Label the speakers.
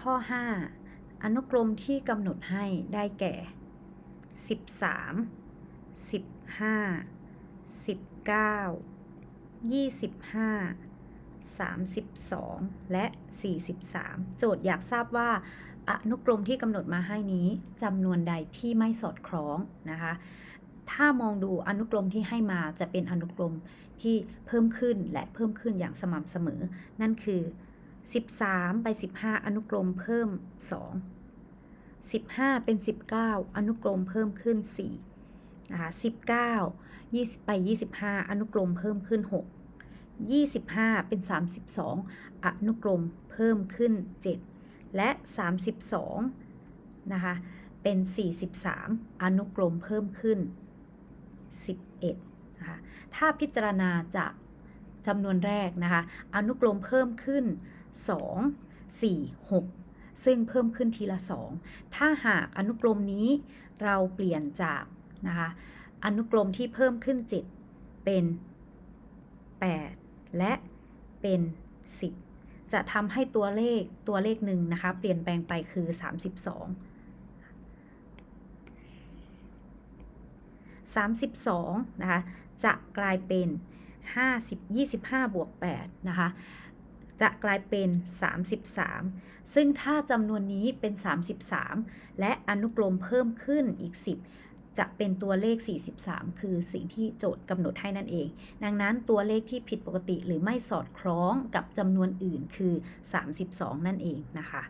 Speaker 1: ข้อ 5 อนุกรมที่กำหนดให้ได้แก่ 13 15 19 25 32 และ 43 โจทย์อยากทราบว่า อนุกรมที่กำหนดมาให้นี้จำนวนใดที่ไม่สอดคล้องนะคะ ถ้ามองดูอนุกรมที่ให้มาจะเป็นอนุกรมที่เพิ่มขึ้นและเพิ่มขึ้นอย่างสม่ำเสมอ นั่นคือ 13 ไป 15 อนุกรมเพิ่ม 2 15 เป็น 19 อนุกรมเพิ่มขึ้น 4 นะคะ 19 20 ไป 25 อนุกรมเพิ่มขึ้น 6 25 เป็น 32 อนุกรมเพิ่มขึ้น 7 และ 32 นะคะ เป็น 43 อนุกรมเพิ่มขึ้น 11 นะคะ ถ้าพิจารณาจากจำนวนแรกนะคะ อนุกรมเพิ่มขึ้น 2 4 6 ซึ่งเพิ่มขึ้นทีละ 2 ถ้าหากอนุกรมนี้เราเปลี่ยนจากนะคะอนุกรมที่เพิ่มขึ้น 7 เป็น 8 และเป็น 10 จะทำให้ตัวเลขตัวเลขหนึ่งนะคะเปลี่ยนแปลงไปคือ 32 32นะคะจะกลายเป็น 50 25 บวก 8 นะคะ จะกลายเป็น 33 ซึ่งถ้าจำนวนนี้เป็น 33 และอนุกรมเพิ่มขึ้นอีก 10 จะเป็นตัวเลข 43 คือสิ่งที่โจทย์กำหนดให้นั่นเอง ดังนั้นตัวเลขที่ผิดปกติหรือไม่สอดคล้องกับจำนวนอื่นคือ 32 นั่นเองนะคะ